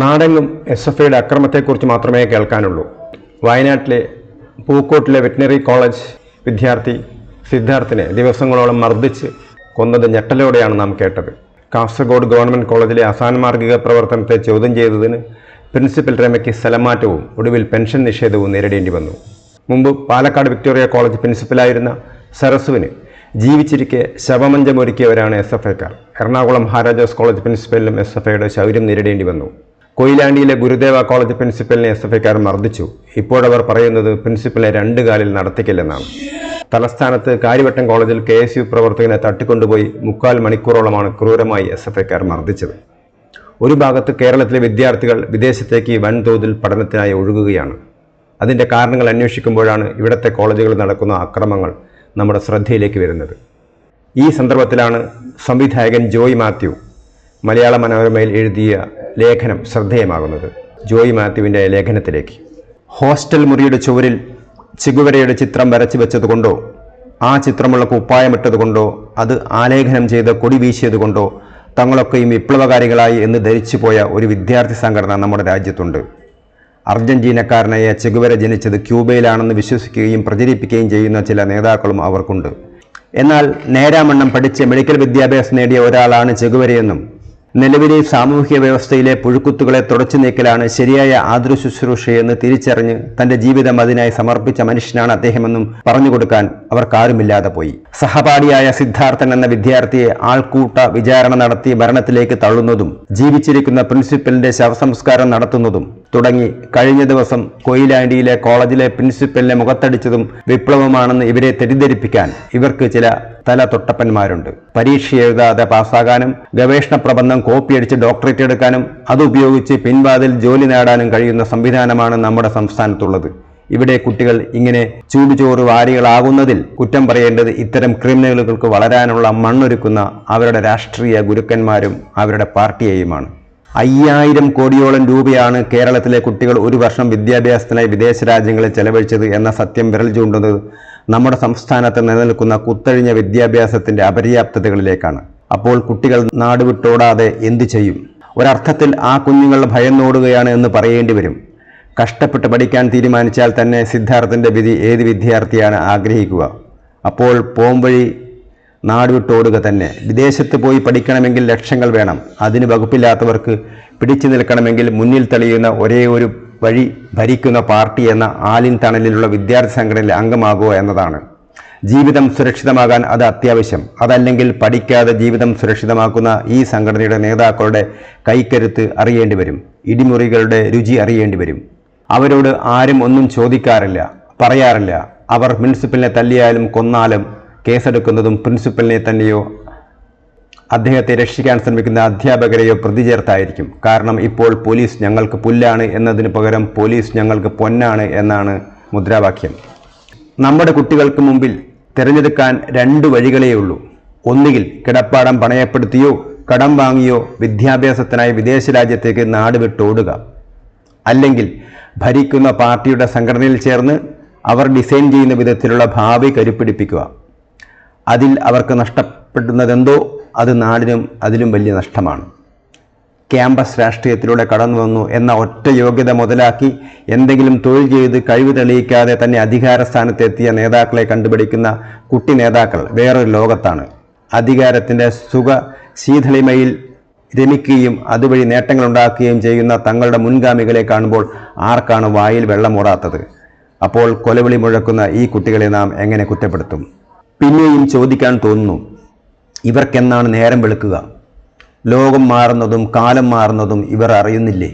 നാടെങ്ങും S F ഐയുടെ അക്രമത്തെക്കുറിച്ച് മാത്രമേ കേൾക്കാനുള്ളൂ. വയനാട്ടിലെ പൂക്കോട്ടിലെ വെറ്റിനറി കോളേജ് വിദ്യാർത്ഥി സിദ്ധാർത്ഥിനെ ദിവസങ്ങളോളം മർദ്ദിച്ച് കൊന്നത് ഞെട്ടലോടെയാണ് നാം കേട്ടത്. കാസർഗോഡ് ഗവൺമെന്റ് കോളേജിലെ അസാൻമാർഗിക പ്രവർത്തനത്തെ ചോദ്യം ചെയ്തതിന് പ്രിൻസിപ്പൽ രമയ്ക്ക് സ്ഥലമാറ്റവും ഒടുവിൽ പെൻഷൻ നിഷേധവും നേരിടേണ്ടി വന്നു. മുമ്പ് പാലക്കാട് വിക്ടോറിയ കോളേജ് പ്രിൻസിപ്പലായിരുന്ന സരസുവിന് ജീവിച്ചിരിക്കെ ശവമഞ്ചമൊരുക്കിയവരാണ് എസ് എഫ് ഐക്കാർ എറണാകുളം മഹാരാജാസ് കോളേജ് പ്രിൻസിപ്പലിനും എസ് എഫ് ഐയുടെ ശൗര്യം നേരിടേണ്ടി വന്നു. കൊയിലാണ്ടിയിലെ ഗുരുദേവ കോളേജ് പ്രിൻസിപ്പലിനെ എസ് എഫ് ഐക്കാർ മർദ്ദിച്ചു. ഇപ്പോഴവർ പറയുന്നത് പ്രിൻസിപ്പലിനെ രണ്ട് കാലിൽ നടത്തിക്കില്ലെന്നാണ്. തലസ്ഥാനത്ത് കാര്യവട്ടം കോളേജിൽ കെ എസ് യു പ്രവർത്തകനെ തട്ടിക്കൊണ്ടുപോയി മുക്കാൽ മണിക്കൂറോളമാണ് ക്രൂരമായി എസ് എഫ് ഐക്കാർ മർദ്ദിച്ചത്. ഒരു ഭാഗത്ത് കേരളത്തിലെ വിദ്യാർത്ഥികൾ വിദേശത്തേക്ക് വൻതോതിൽ പഠനത്തിനായി ഒഴുകുകയാണ്. അതിന്റെ കാരണങ്ങൾ അന്വേഷിക്കുമ്പോഴാണ് ഇവിടുത്തെ കോളേജുകളിൽ നടക്കുന്ന അക്രമങ്ങൾ നമ്മുടെ ശ്രദ്ധയിലേക്ക് വരുന്നത്. ഈ സന്ദർഭത്തിലാണ് സംവിധായകൻ ജോയ് മാത്യു മലയാള മനോരമയിൽ എഴുതിയ ലേഖനം ശ്രദ്ധേയമാകുന്നത്. ജോയി മാത്യുവിന്റെ ലേഖനത്തിലേക്ക്. ഹോസ്റ്റൽ മുറിയുടെ ചുവരിൽ ചിഗുവരയുടെ ചിത്രം വരച്ചു വെച്ചതുകൊണ്ടോ ആ ചിത്രമുള്ള കുപ്പായമിട്ടതുകൊണ്ടോ അത് ആലേഖനം ചെയ്ത് കൊടി വീശിയതുകൊണ്ടോ തങ്ങളൊക്കെയും വിപ്ലവകാരികളായി എന്ന് ധരിച്ചു പോയ ഒരു വിദ്യാർത്ഥി സംഘടന നമ്മുടെ രാജ്യത്തുണ്ട്. അർജന്റീനക്കാരനായ ചെഗുവര ജനിച്ചത് ക്യൂബയിലാണെന്ന് വിശ്വസിക്കുകയും പ്രചരിപ്പിക്കുകയും ചെയ്യുന്ന ചില നേതാക്കളും അവർക്കുണ്ട്. എന്നാൽ നേരാമണ്ണം പഠിച്ച് മെഡിക്കൽ വിദ്യാഭ്യാസം നേടിയ ഒരാളാണ് ചെഗുവരയെന്നും നിലവിലെ സാമൂഹ്യ വ്യവസ്ഥയിലെ പുഴുക്കുത്തുകളെ തുടച്ചു നീക്കലാണ് ശരിയായ ആതുര ശുശ്രൂഷയെന്ന് തിരിച്ചറിഞ്ഞ് തന്റെ ജീവിതം അതിനായി സമർപ്പിച്ച മനുഷ്യനാണ് അദ്ദേഹമെന്നും പറഞ്ഞുകൊടുക്കാൻ അവർക്കാരുമില്ലാതെ പോയി. സഹപാഠിയായ സിദ്ധാർത്ഥൻ എന്ന വിദ്യാർത്ഥിയെ ആൾക്കൂട്ട വിചാരണ നടത്തി മരണത്തിലേക്ക് തള്ളുന്നതും ജീവിച്ചിരിക്കുന്ന പ്രിൻസിപ്പലിന്റെ ശവസംസ്കാരം നടത്തുന്നതും തുടങ്ങി. കഴിഞ്ഞ ദിവസം കൊയിലാണ്ടിയിലെ കോളേജിലെ പ്രിൻസിപ്പലിനെ മുഖത്തടിച്ചതും വിപ്ലവമാണെന്ന് ഇവരെ തെറ്റിദ്ധരിപ്പിക്കാൻ ഇവർക്ക് ചില തല തൊട്ടപ്പന്മാരുണ്ട്. പരീക്ഷ എഴുതാതെ പാസ്സാകാനും ഗവേഷണ പ്രബന്ധം കോപ്പിയടിച്ച് ഡോക്ടറേറ്റ് എടുക്കാനും അതുപയോഗിച്ച് പിൻവാതിൽ ജോലി നേടാനും കഴിയുന്ന സംവിധാനമാണ് നമ്മുടെ സംസ്ഥാനത്തുള്ളത്. ഇവിടെ കുട്ടികൾ ഇങ്ങനെ ചൂടുചോറ് വാരികളാകുന്നതിൽ കുറ്റം പറയേണ്ടത് ഇത്തരം ക്രിമിനലുകൾക്ക് വളരാനുള്ള മണ്ണൊരുക്കുന്ന അവരുടെ രാഷ്ട്രീയ ഗുരുക്കന്മാരും അവരുടെ പാർട്ടിയെയുമാണ്. അയ്യായിരം കോടിയോളം രൂപയാണ് കേരളത്തിലെ കുട്ടികൾ ഒരു വർഷം വിദ്യാഭ്യാസത്തിനായി വിദേശ രാജ്യങ്ങളിൽ ചെലവഴിച്ചത് എന്ന സത്യം വിരൽ ചൂണ്ടുന്നത് നമ്മുടെ സംസ്ഥാനത്ത് നിലനിൽക്കുന്ന കുത്തഴിഞ്ഞ വിദ്യാഭ്യാസത്തിന്റെ അപര്യാപ്തതകളിലേക്കാണ്. അപ്പോൾ കുട്ടികൾ നാടുവിട്ടോടാതെ എന്തു ചെയ്യും? ഒരർത്ഥത്തിൽ ആ കുഞ്ഞുങ്ങൾ ഭയന്നോടുകയാണ് എന്ന് പറയേണ്ടി വരും. കഷ്ടപ്പെട്ട് പഠിക്കാൻ തീരുമാനിച്ചാൽ തന്നെ സിദ്ധാർത്ഥന്റെ വിധി ഏത് വിദ്യാർത്ഥിയാണ് ആഗ്രഹിക്കുക? അപ്പോൾ പോംവഴി നാടുവിട്ടോടുക തന്നെ വിദേശത്ത് പോയി പഠിക്കണമെങ്കിൽ ലക്ഷങ്ങൾ വേണം. അതിന് വകുപ്പില്ലാത്തവർക്ക് പിടിച്ചു നിൽക്കണമെങ്കിൽ മുന്നിൽ തെളിയുന്ന ഒരേ ഒരു വഴി ഭരിക്കുന്ന പാർട്ടി എന്ന ആലിൻ തണലിലുള്ള വിദ്യാർത്ഥി സംഘടനയിൽ അംഗമാകുക എന്നതാണ്. ജീവിതം സുരക്ഷിതമാകാൻ അത് അത്യാവശ്യം. അതല്ലെങ്കിൽ പഠിക്കാതെ ജീവിതം സുരക്ഷിതമാക്കുന്ന ഈ സംഘടനയുടെ നേതാക്കളുടെ കൈക്കരുത്ത് അറിയേണ്ടി വരും. ഇടിമുറികളുടെ രുചി അറിയേണ്ടി വരും. അവരോട് ആരും ഒന്നും ചോദിക്കാറില്ല പറയാറില്ല. അവർ മുനിസിപ്പലിനെ തല്ലിയാലും കൊന്നാലും കേസെടുക്കുന്നതും പ്രിൻസിപ്പലിനെ തന്നെയോ അദ്ദേഹത്തെ രക്ഷിക്കാൻ ശ്രമിക്കുന്ന അധ്യാപകരെയോ പ്രതി ചേർത്തായിരിക്കും. കാരണം ഇപ്പോൾ പോലീസ് ഞങ്ങൾക്ക് പുല്ലാണ് എന്നതിന് പകരം പോലീസ് ഞങ്ങൾക്ക് പൊന്നാണ് എന്നാണ് മുദ്രാവാക്യം. നമ്മുടെ കുട്ടികൾക്ക് മുമ്പിൽ തിരഞ്ഞെടുക്കാൻ രണ്ട് വഴികളേ ഉള്ളൂ ഒന്നുകിൽ കിടപ്പാടം പണയപ്പെടുത്തിയോ കടം വാങ്ങിയോ വിദ്യാഭ്യാസത്തിനായി വിദേശ രാജ്യത്തേക്ക് നാട് വിട്ടോടുക അല്ലെങ്കിൽ ഭരിക്കുന്ന പാർട്ടിയുടെ സംഘടനയിൽ ചേർന്ന് അവർ ഡിസൈൻ ചെയ്യുന്ന വിധത്തിലുള്ള ഭാവി കരുപ്പിടിപ്പിക്കുക. അതിൽ അവർക്ക് നഷ്ടപ്പെടുന്നതെന്തോ അത് നാടിനും അതിലും വലിയ നഷ്ടമാണ്. ക്യാമ്പസ് രാഷ്ട്രീയത്തിലൂടെ കടന്നു വന്നു എന്ന ഒറ്റ യോഗ്യത മുതലാക്കി എന്തെങ്കിലും തൊഴിൽ ചെയ്ത് കഴിവ് തെളിയിക്കാതെ തന്നെ അധികാര സ്ഥാനത്തെത്തിയ നേതാക്കളെ കണ്ടുപിടിക്കുന്ന കുട്ടി നേതാക്കൾ വേറൊരു ലോകത്താണ്. അധികാരത്തിന്റെ സുഖ ശീതളിമയിൽ രമിക്കുകയും അതുവഴി നേട്ടങ്ങളുണ്ടാക്കുകയും ചെയ്യുന്ന തങ്ങളുടെ മുൻഗാമികളെ കാണുമ്പോൾ ആർക്കാണ് വായിൽ വെള്ളമൂറാത്തത് അപ്പോൾ കൊലവിളി മുഴക്കുന്ന ഈ കുട്ടികളെ നാം എങ്ങനെ കുറ്റപ്പെടുത്തും? പിന്നെയും ചോദിക്കാൻ തോന്നുന്നു ഇവർക്കെന്നാണ് നേരം വെളുക്കുക? ലോകം മാറുന്നതും കാലം മാറുന്നതും ഇവർ അറിയുന്നില്ലേ?